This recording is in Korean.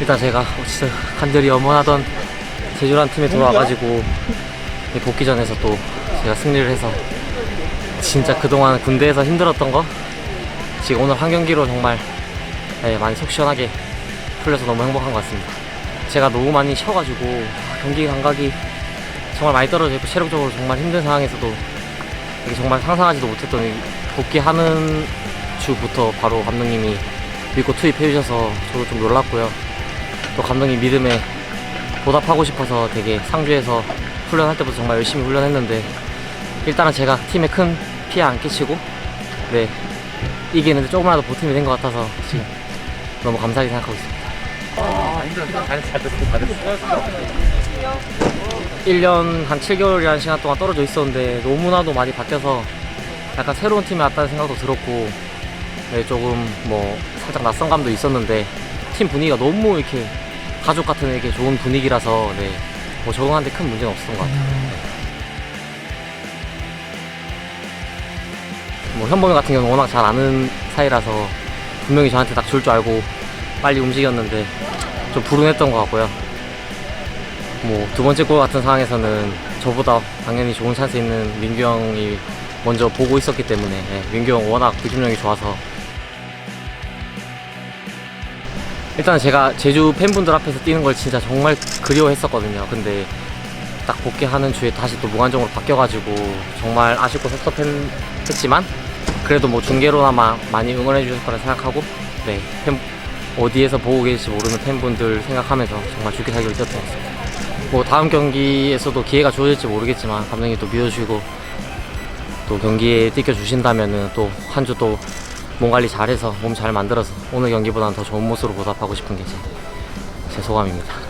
일단 제가 진짜 간절히 염원하던 제주란 팀에 돌아와가지고 이 복귀전에서 또 제가 승리를 해서 진짜 그동안 군대에서 힘들었던 거 지금 오늘 한 경기로 정말 네, 많이 속 시원하게 풀려서 너무 행복한 것 같습니다. 제가 너무 많이 쉬어가지고 경기 감각이 정말 많이 떨어져 있고 체력적으로 정말 힘든 상황에서도 이게 정말 상상하지도 못했던 이 복귀하는 주부터 바로 감독님이 믿고 투입해 주셔서 저도 좀 놀랐고요. 또 감독님 믿음에 보답하고 싶어서 되게 상주에서 훈련할 때부터 정말 열심히 훈련했는데 일단은 제가 팀에 큰 피해 안 끼치고 네 이기는데 조금이라도 보탬이 된 것 같아서 지금 너무 감사하게 생각하고 있습니다. 아, 힘들었어. 잘, 잘 됐어. 잘 됐어. 1년 한 7개월이라는 시간 동안 떨어져 있었는데 너무나도 많이 바뀌어서 약간 새로운 팀에 왔다는 생각도 들었고 네, 조금 뭐 살짝 낯선 감도 있었는데 팀 분위기가 너무 이렇게 가족 같은 이렇게 좋은 분위기라서 네, 뭐 적응하는데 큰 문제는 없었던 것 같아요. 네. 뭐 현범이 같은 경우는 워낙 잘 아는 사이라서 분명히 저한테 딱 줄 줄 알고 빨리 움직였는데 좀 불운했던 것 같고요. 뭐 두 번째 골 같은 상황에서는 저보다 당연히 좋은 찬스 있는 민규 형이 먼저 보고 있었기 때문에 예, 민규 형 워낙 기준력이 좋아서 일단 제가 제주 팬분들 앞에서 뛰는 걸 진짜 정말 그리워했었거든요. 근데 딱 복귀하는 주에 다시 또 무관중으로 바뀌어가지고 정말 아쉽고 섭섭했지만 그래도 뭐 중계로나마 많이 응원해 주실 거라 생각하고 네 팬, 어디에서 보고 계실지 모르는 팬분들 생각하면서 정말 죽기 살기로 뛰었던 것 같습니다. 뭐 다음 경기에서도 기회가 주어질지 모르겠지만 감독님 또 믿어주시고 또 경기에 뛰겨 주신다면은 또 한 주 또 몸 관리 잘해서 몸 잘 만들어서 오늘 경기보다는 더 좋은 모습으로 보답하고 싶은 게 제 소감입니다.